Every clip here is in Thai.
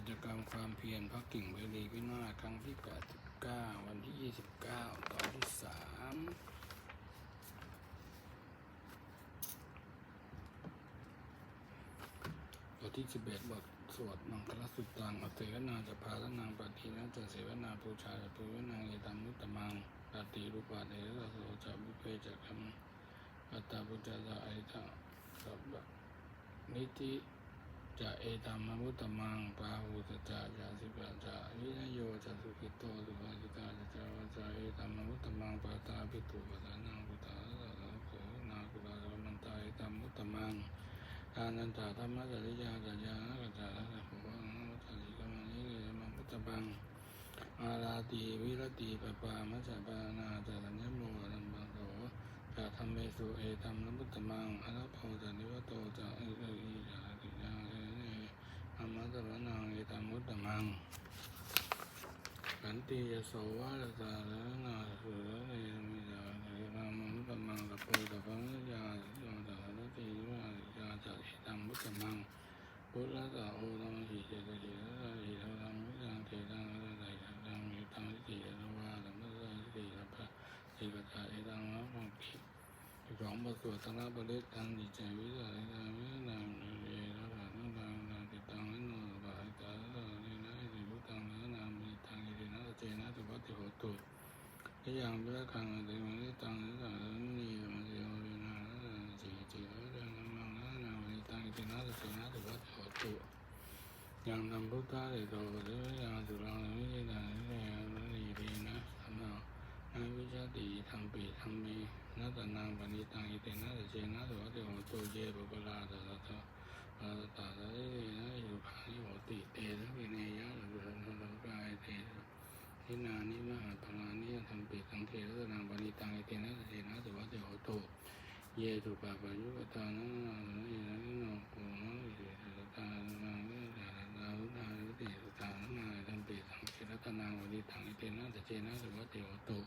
กิจกรรมความเพียรพักกิ่งเบรีพินาครั้งที่ 89 วันที่ 29 ตอนที่ 3บทที่11บทสวดมังคลสุตตังอเสวนาจะพาลนางปฏินาจะเสวนาปูชาจะปูวนางเอตัมมุตตมังปฏิรูปาเดระโสจะบุเพจะคัมอัตตาปุจจาจะไอตะสัพพะนิติ จะเอตัมมุตตมังปาหุตจะจะสิปจะวินโยจะสุขิโตสุภาจิตาจะจะวจะเอตัมมุตตมังปาตาภิตุปะทานังพุทธาสะโขนาคุลาสมันตาเอตัมมุตตมังอานันตาธรรมะจริยาจยากัจจาระโหวังมัจจิกมานิเรมังพุทธบังอาราติวิรติปปามัจจปานาจารัญญโมรัมบังโสจะทำเมสุเอตัมนพุทธมังอรโพจานิวโตจะเอเออีจาติยาเอเนอ มตะวนังเอตัมพุทธมังขันติยโสวาลตาละนาสุรเนมิจาเอตัมพุทธมังตะโพตะพังยาโยตะระติวายาจะเอตัมมุตตมังพุทธะตะโอตัมหิเจตจิระระหิระรังมุตังเทตังระระหิระรังมิตังทิฏฐิระวาตัมมะระทิฏฐิระพะเอกตาเอตังมะมังคิสองบทสวดธนบริตังดิจวิสาริตังวินังเยระระนังตังนาติตังวิโนบาหิตาระระนินะอิพุตังนะนามิตังอิรินะเจ ติโหตุยังเบลคังติมังตังนิสังนิยมเสโยวินาจิจิระรังมังนะนามิตังอินะเจนะสุวัติโหตุยังนำพุทธะเดโตปะเดยังสุรังวิจิตังนิยนะนิรีนะสัมมานาวิจติธรรมปิธรรมเมนัตนังปณิตังอิเตนะเจนะสุวัติโหตุเยปุปลาตตะตะปาตตาตะเรนะยุภานิโหติเตนะวิเนยะสุรันโลกายเตทินานิมหาพลานิธรรมปิตังเทระนังปณิตังอิเตนะเจนะสุวัติโหตุเย ตุปะปยุปตานะเยนะนิโนโกนะอิเตนะตานังเวทาตาวุฒาวิติสุตานะธรรมปิตังเทระนังปณิตังอิเตนะเจนะสุวัติโหตุ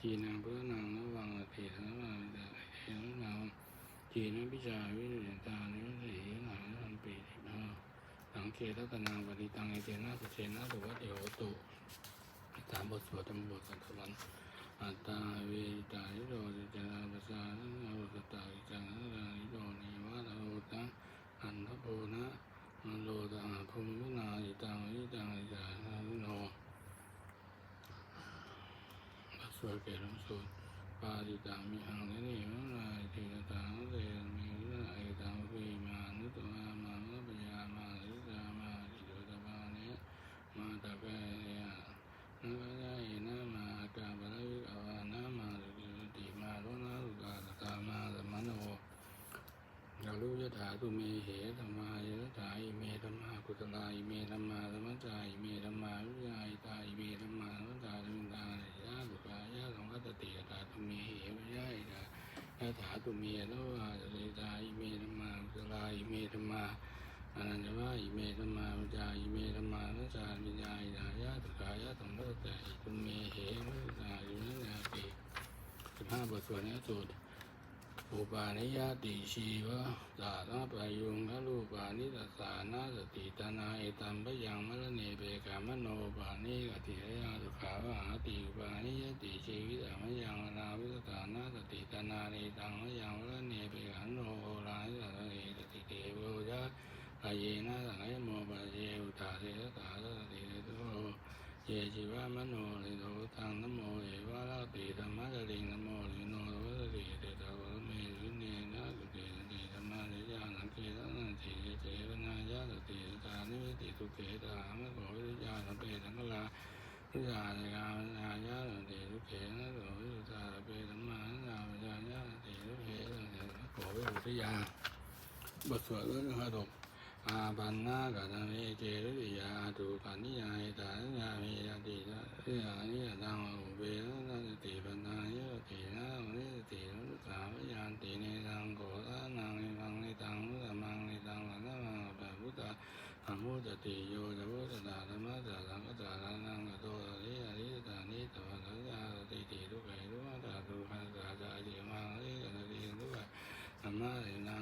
จีนังเพื่อนังระวังติทั้งหลายแต่เห็นเราจีนังพิจารวิริตานิสีหลังทำปีสิบห้าหลังเกตัตนางปฏิตังเอเจนะสุเชนะสุวัติโหตุตามบทสวดธรรมบทสันตวัน อัตตาเวตาลิโดจิจาปัสสานะโอสตาอิจังนะลิโดนิวะโลตังอันทโพนะอันโลตาภูมินาอิตังอิตังอิจานะโนปัสสวดเกลงสวดปาติตังมิหังเนนิมนาทิตังเตมิวินาอิตังวิมานุตมามานุปยามาสิตามาสิโตตปาเนมาตะเปยะนักยะอินะมา กาบะวิกาวานะมาสุติมาโรนะสุตาสตามาสมโนเรารู้ยถาตุเมเหธรรมายะถาอิเมธรรมากุตลาอิเมธรรมาธรรมจาอิเมธรรมาวิยาอิตาอิเมธรรมาธรรมจาธรรมิตายะสุขายะสังกัตติยะตาตุเมเหวะยะอิตายถาตุเมโลวะเลตาอิเมธรรมาอุตลาอิเมธรรมา อนันตวะอิเมธรรมาวิจาอิเมธรรมานัจจามิญาอิตายะสุขายะสังกัตติตุเมเหวะตาอินะนาติสิบห้าบทสวดนี้สุดอุปาณิยติชีวะสานาปายุงคลูปานิตสานาสติตนาเอตัมปยังมรเนเปกามโนปานิกติระยังสุขาวหาติอุปาณิยติชีวิตมยังนาวิสานาสติตนาเอตังมยังมรเนเปกัโนโหรานิสัเอตติเตโวจะอา เยนะสังเอโมปะเยอุตาเสสาสติเตโตเยจิวามโนเลโตตังนโมเอวาลาติธรรมะกะลิงนโมเลโนโรสติเตตะโกเมสุเนนะสุเตติธรรมะเรยานังเกตันันติเจวนายะสติตานิติสุเกตามะโกวิญาณเปตังกลาวิจาริกามายะสติสุเกนะโสวิจาเปธรรมะนาวิจายะสติสุเกนะโกวิวิยาบทสวดเรื่องขดก อาปันนากาตังเอเจริยาตุปันิยาอิตาญามิยตินะเรียนิยตังอุเบนะสติปัญญายตินะนิสตินุสามยานติเนตังโกตานังนิมังนิตังนุสมังนิตังละนะมังปะพุทธะอมุตติโยจะพุทธะธรรมะจะสังฆะจะนังกโตอริยริตานิตวะสัญญาติติทุกข์ทุกขะทุกขะสาจาจิมังริยติทุกขะธรรมะนินังนาตัง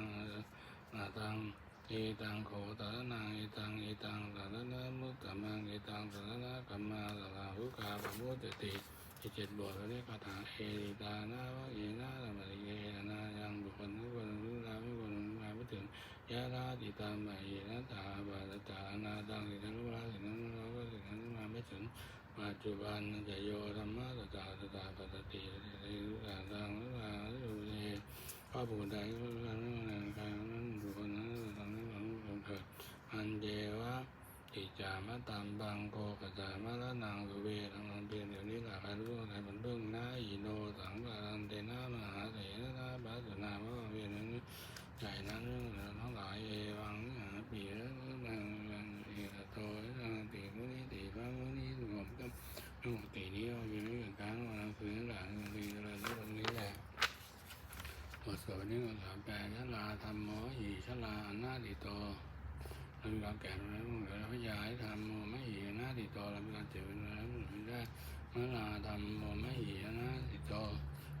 เอตังโขตระนังเอตังเอตังตระนะสัมมังเอตังสรณะกัมมาสลาหุกาปะมจติที่เจ็ดบทแล้วนี่คาถาเอริตานาวะเอนาธรรมริเยนายังบุคคลทุกคนรู้ลาไม่คนรู้ลาไม่ถึงยะราติตามมาเอนะตาบาตตาอนาตังสิ่งนั้นรู้ลาสิ่งนั้นรู้ก็สิ่งนั้นมาไม่ถึงปัจจุบันจะโยธรรมะตตาตตาปัตติรู้ลาตังรู้ลารู้เยข้าบุคคลใดก็รู้ลาไม่คนการนั้นบุคคลนั้นทำนั้นของบุคคลเกิดอันเจวะ ติจามะตามบางโกกจามะละนางสุเวทังนันเพียนเดี๋ยวนี้หลักรู้ในบรรเบื้องนาอิโนสังกาลันเตนะมหาเถรนะบาสุนามะเวียนนั้ใหญ่นั้นเรื่องทั้งหลายเอวังหาปีแล้วนางนางเอกโตนางตีมุนีตีพระมุนีสงบกับสงบตีนี้อยู่ในการวันคืนหลังตีอะไรตรงนี้แหละบทสวดนี้ก็ถามแปลชลาธรรมโมหิชลาอนาดิโต เรามีความแก่แล้วเราพยายทำโมไม่หีหน้าติดต่อเรามีการเจ็บแล้วไม่ได้เมื่อลาทำโมไม่หีหน้าติดต่อ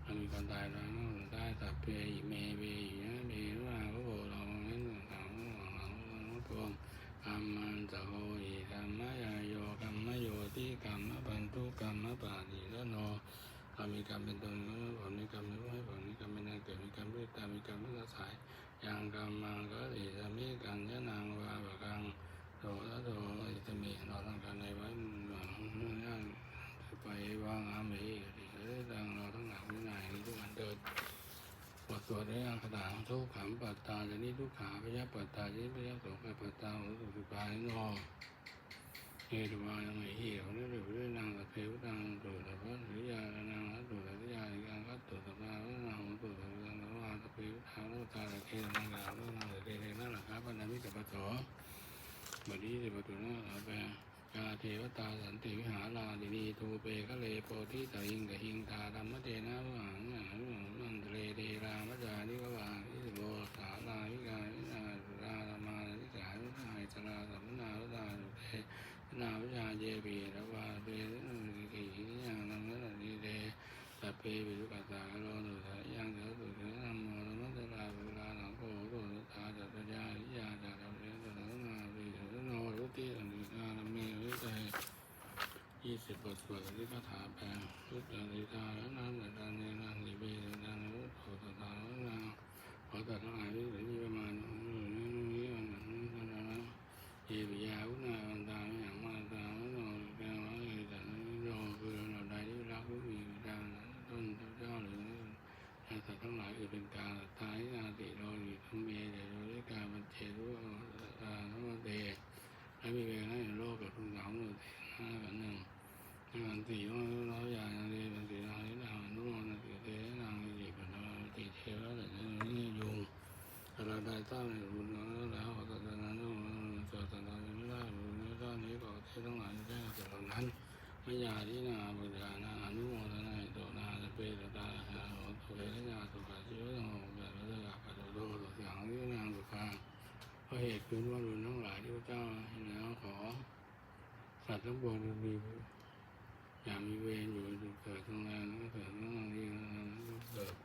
เรามีความตายแล้วได้สับเพเมเบนะเบว่าพระโบเราเน้นต่างๆเราตัวกรรมันจะโหหิธรรมยโยกรรมโยติกรรมปันทุกรรมปาติละโน เรามีกรรมเป็นตนผลมีกรรมเป็นให้ผลมีกรรมเป็นนางเกิดมีกรรมด้วยตามีกรรมด้วยสายอยังกรรมมังก็อิสมิกันยะนางวาบกังโตละโตอิสมิเราต้งการในวันหวังนั่นไปวางอามีกิเอ้ดังเราต้งหนักวินัยนี้ทุกวันเดินบทสวดได้ยังขดาทุกขังปัตตาจะนี้ทุกขาพยาปัตตาจะนี้พยาโสกปัตตาหุสุสุปายโนเอตวายังไม่เเลโพธิตาหิงกหิงตาธรรมเทนะวหังมันเทเลเทรามจานิวานิสโบสาลาวิกาวินาสุราธรรมานิสาวินาอิสราสัมนาวุตาสุเทนาวิชาเยปีระวาเปริกิหิยังนังนันนิเดสัพเพวิรุปัสสะโลนุสะยังเถตุเถนัมโมนมัสสะลาเวลาหลังโกโกนุตาจัตยาวิยาจัตเรตนะนาวิสุโนรุติสันตินาลเมวิเตยี่ สิบบทสวดที่คาถาแปลพุทธนิทานนันตาเนนันนิเบนันนุโตตตานาขอตัดทั้งหลายที่เหลือมีประมาณนี้วันนั้นเยปิยาวุนาวันตาไม่อย่างมาตาไม่นอนแปลว่าเอแต่โลคือเราใดที่รักผู้มีวิญญาณต้นเจ้าหรือสัตว์ทั้งหลายคือเป็นการตายนาติโลหิทั้งเมเดโลด้วยการบันเจรู้ตาทั้งเดและมีเวรในโลกกับทุกสามหนึ่งห้ากันหนึ่งงานสี่ว่าเราอย่างนี้เป็นสี่นางที่นางนุ่งนางสี่เทนางสี่เป็นนางสี่เทแล้วแต่นี่ยุงเราได้ตั้งในบุญแล้วขอตัดนั้นนุ่งตัดตัดไม่ได้บุญนี้ด้านนี้ก็เททั้งหลายได้แต่เหล่านั้นไม่ ยาที่นาบุญญาณอนุโมทนาโตนาจะเป็นตาหาโตเวทนาสุขาชีวะของแบบระดับปัจจุบันตัวอย่างที่นางสุขาเพราะเหตุคือว่ารุนทั้งหลายที่พระเจ้าให้แล้วขอ สัตว์ทั้งปวงมีอย่างมีเวรอยู่เกิดทั้งแรงทั้งเกิดทั้งดีเกิด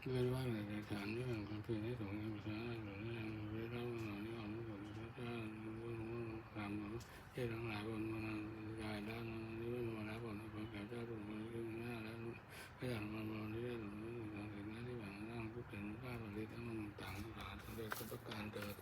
เรียนว่าในฐานที่มันความเพียรให้สงฆ์ภาษาหรือเรื่องเรื่องเล่าหน่อยนี่อ่อนรู้ผลพระเจ้าตามเทศทั้งหลายบนมันกายด้านนี้ไม่มาแล้วบนผลแก่เจ้าตุ่มมันขึ้นหน้าแล้วก็อย่างมันบนที่ได้หรือทางถึงหน้าที่หวังร่างทุกเห็นข้าบริทั้งต่างหลายทั้งเด็กประการเกิด